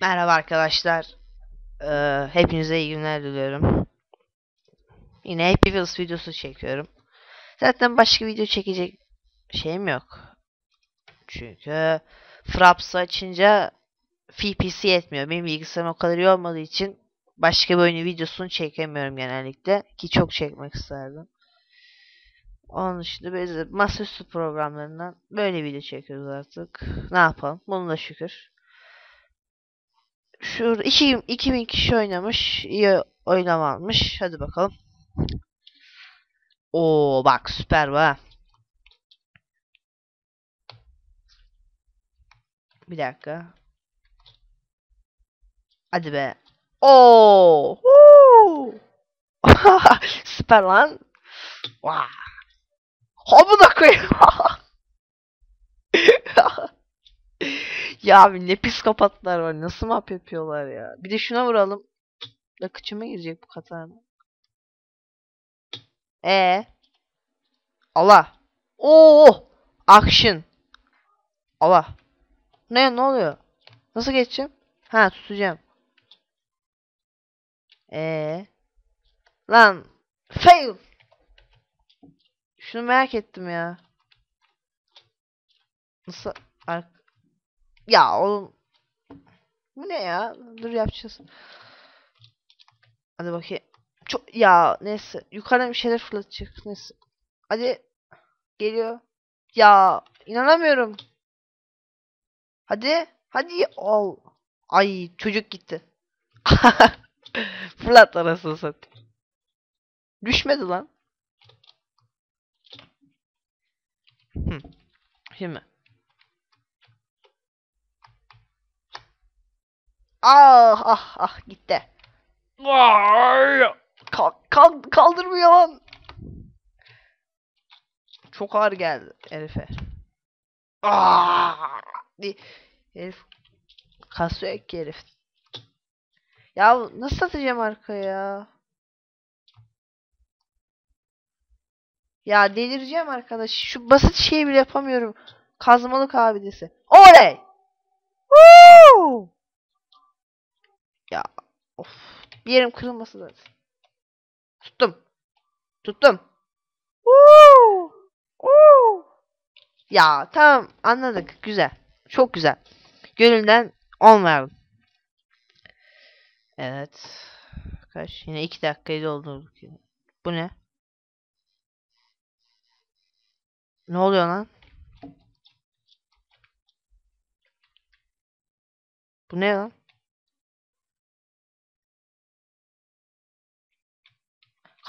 Merhaba arkadaşlar. Ee, hepinize iyi günler diliyorum. Yine Happy Wheels videosu çekiyorum. Zaten başka video çekecek şeyim yok. Çünkü Fraps açınca FPS yetmiyor. Benim bilgisayarım o kadar iyi olmadığı için başka bir oyunu videosunu çekemiyorum genellikle. Ki çok çekmek isterdim. Onun dışında böyle masaüstü programlarından böyle video çekiyoruz artık. Ne yapalım? Bunu da şükür. Şurada 2, 2000 kişi oynamış. iyi oynama almış. Hadi bakalım. Oo bak süper va. Bir dakika. Hadi be. Oo! Süper lan. Vah. Hobu da koyayım. ya abi ne psikopatlar var. Nasıl map yapıyorlar ya. Bir de şuna vuralım. Da kıçıma girecek bu katana. E Allah. Oo! Action. Allah. Ne ne oluyor? Nasıl geçeceğim? Ha tutacağım. E Lan fail. Şunu merak ettim ya. Nasıl Ar Ya oğlum Bu ne ya? Dur yapacağız. Hadi bakayım. Çok ya neyse yukarıdan bir şeyler fırlatacak neyse. Hadi geliyor. Ya inanamıyorum. Hadi hadi ol. Ay çocuk gitti. Fırlat arasını satayım. Düşmedi lan. Hı. Şimdi. Ah ah ah gitti. Vay! Kal kal kaldırmıyor lan. Çok ağır geldi herife. Ah! Herif kasıyor ki herif. Ya nasıl atacağım arkaya? Ya delireceğim arkadaş. Şu basit şeyi bile yapamıyorum. Kazmalık abidesi. Oley! Woo! Of. Bir yerim kırılması lazım. Tuttum. Tuttum. Woo! Woo! Ya tamam anladık. Güzel. Çok güzel. Gönülden 10 verdim. Evet. Kaç? Yine 2 dakikayı doldurduk. Bu ne? Ne oluyor lan? Bu ne lan?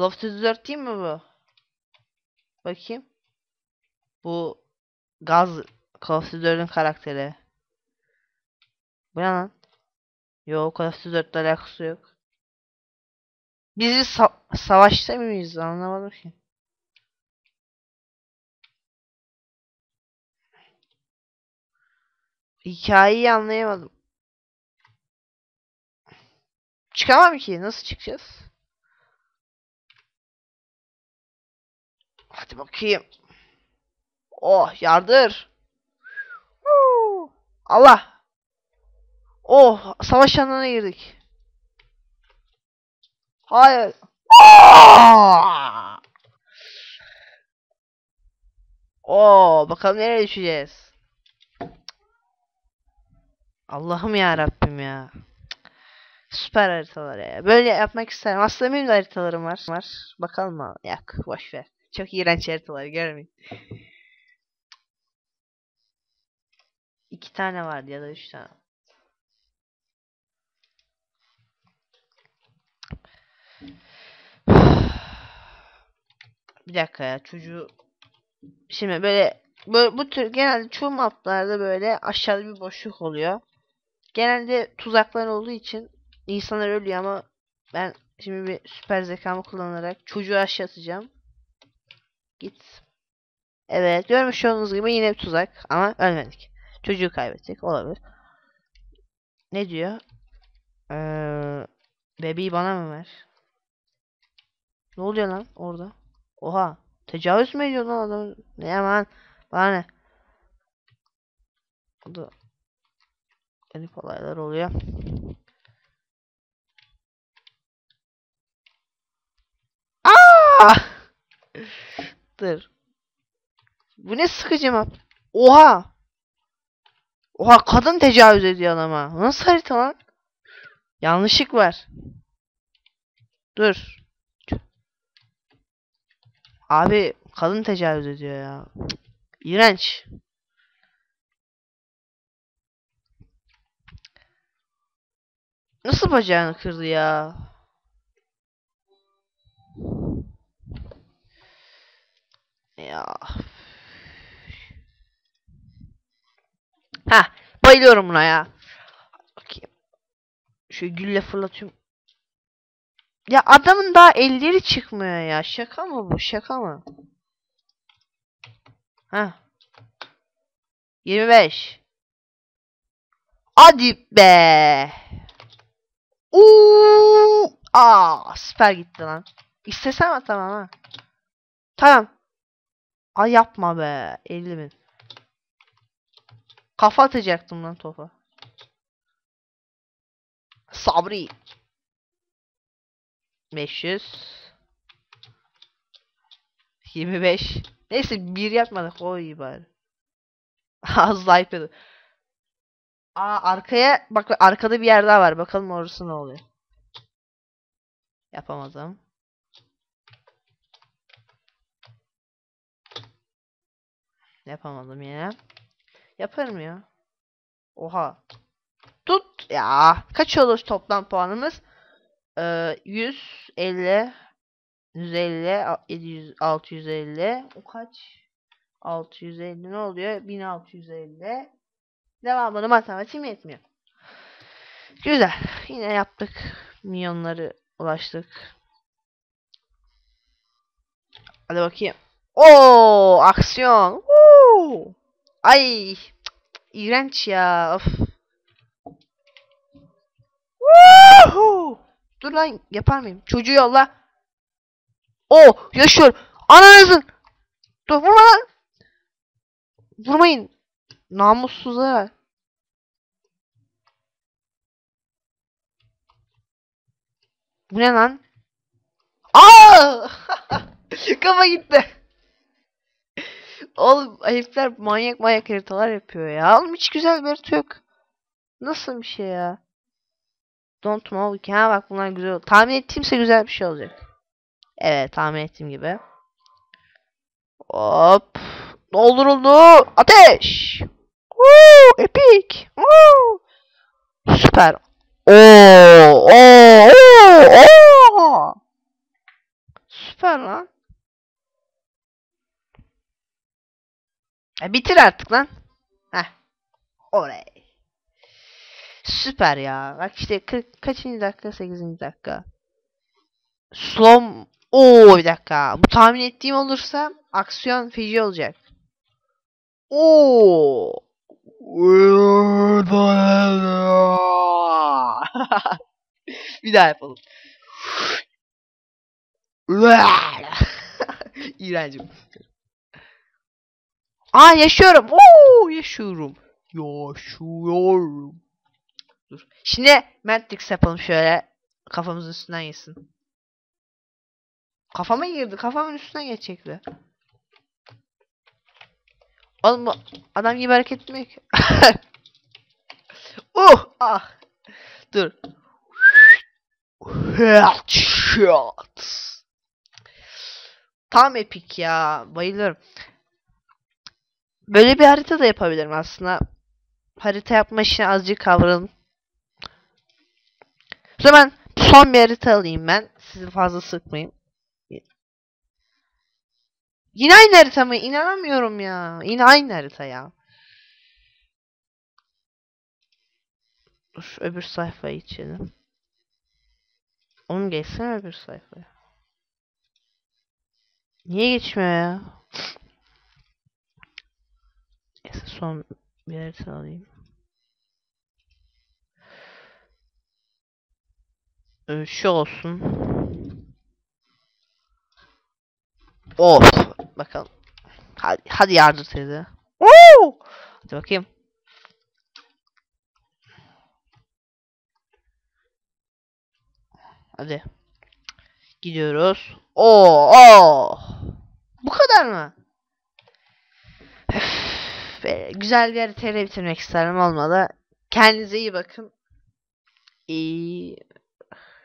4 değil mi bu? Bakayım. Bu Gaz Duty 4'ün karakteri. Bu ne lan? Yok Duty 4'le alakası yok. Bizi sa savaşta mıyız anlamadım ki. Hikayeyi anlayamadım. Çıkamam ki. Nasıl çıkacağız? Hadi bakayım. Oh yardır. Allah. Oh savaş alanına girdik. Hayır. Oh bakalım nereye düşeceğiz. Allah'ım ya Rabbim ya. Süper haritalar ya. Böyle yapmak isterim. Aslında benim de haritalarım var. var. Bakalım mı? Yak boş ver. Çok iğrenç haritalar görmeyin. İki tane vardı ya da üç tane. Bir dakika ya çocuğu Şimdi böyle, böyle bu tür genelde çoğu maplarda böyle aşağıda bir boşluk oluyor. Genelde tuzaklar olduğu için insanlar ölüyor ama ben şimdi bir süper zekamı kullanarak çocuğu aşağı atacağım. Git. Evet görmüş olduğunuz gibi yine bir tuzak ama ölmedik. Çocuğu kaybettik olabilir. Ne diyor? Ee, bebeği bana mı ver? Ne oluyor lan orada? Oha. Tecavüz mü ediyor lan adam? Ne aman. Bana ne? O da garip olaylar oluyor. Aa! Dur. Bu ne sıkıcı map? Oha! Oha kadın tecavüz ediyor adama. Nasıl harita lan? Yanlışlık var. Dur. Abi kadın tecavüz ediyor ya. İğrenç. Nasıl bacağını kırdı ya? Ya. Ha, bayılıyorum buna ya. Bakayım. Şu gülle fırlatıyorum. Ya adamın daha elleri çıkmıyor ya. Şaka mı bu? Şaka mı? Ha. 25. Hadi be. Uuu. Aa, süper gitti lan. İstesem atamam ha. Tamam. Ay yapma be. 50 bin. Kafa atacaktım lan topa. Sabri. 500. 25. Neyse bir yapmadık. O iyi bari. Az daha iPad'i. Aa arkaya bak arkada bir yer daha var. Bakalım orası ne oluyor. Yapamadım. Yapamadım yine. Yaparım ya. Oha. Tut ya. Kaç olur toplam puanımız? Ee, 150 150 700 650 o kaç? 650 ne oluyor? 1650 Devamını matematiğim yetmiyor. Güzel. Yine yaptık. Milyonları ulaştık. Hadi bakayım. Oo, aksiyon. Ay, cık, ya. Of. Dur lan yapar mıyım? Çocuğu yolla. O yaşıyor. Ananızın. Dur vurma lan. Vurmayın. Namussuzlar. Bu ne lan? Aa! Kafa gitti. Oğlum herifler manyak manyak haritalar yapıyor ya. Oğlum hiç güzel bir harita yok. Nasıl bir şey ya? Don't move. Ha bak bunlar güzel. Tahmin ettiğimse güzel bir şey olacak. Evet tahmin ettiğim gibi. Hop. Dolduruldu. Ateş. Woo, epic. Woo. Süper. Oo, oo, oo, oo. Süper lan. E, bitir artık lan. Heh. Oley. Süper ya. Bak işte 40 kaçıncı dakika? 8. dakika. Slom. Oo bir dakika. Bu tahmin ettiğim olursa aksiyon feci olacak. Oo. bir daha yapalım. İğrencim. Aa yaşıyorum. Oo yaşıyorum. Yaşıyorum. Dur. Şimdi Matrix yapalım şöyle. Kafamızın üstünden yesin. Kafama girdi. Kafamın üstüne geçecekti. Oğlum bu adam gibi hareket etmiyor ki. uh ah. Dur. Headshot. Tam epik ya. Bayılıyorum. Böyle bir harita da yapabilirim aslında. Harita yapma işini azıcık kavralım. O zaman son bir harita alayım ben. Sizi fazla sıkmayayım. Yine aynı harita mı? İnanamıyorum ya. Yine aynı harita ya. Dur öbür sayfaya geçelim. Onu geçsene öbür sayfaya. Niye geçmiyor ya? Neyse son verirsen alayım. Ee, şu olsun. Of. Bakalım. Hadi, hadi yardır teyze. Oo! Hadi bakayım. Hadi. Gidiyoruz. Oo, oo. Bu kadar mı? Böyle güzel bir TR bitirmek isterim olmadı. Kendinize iyi bakın. İyi.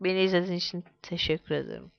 Beni izlediğiniz için teşekkür ederim.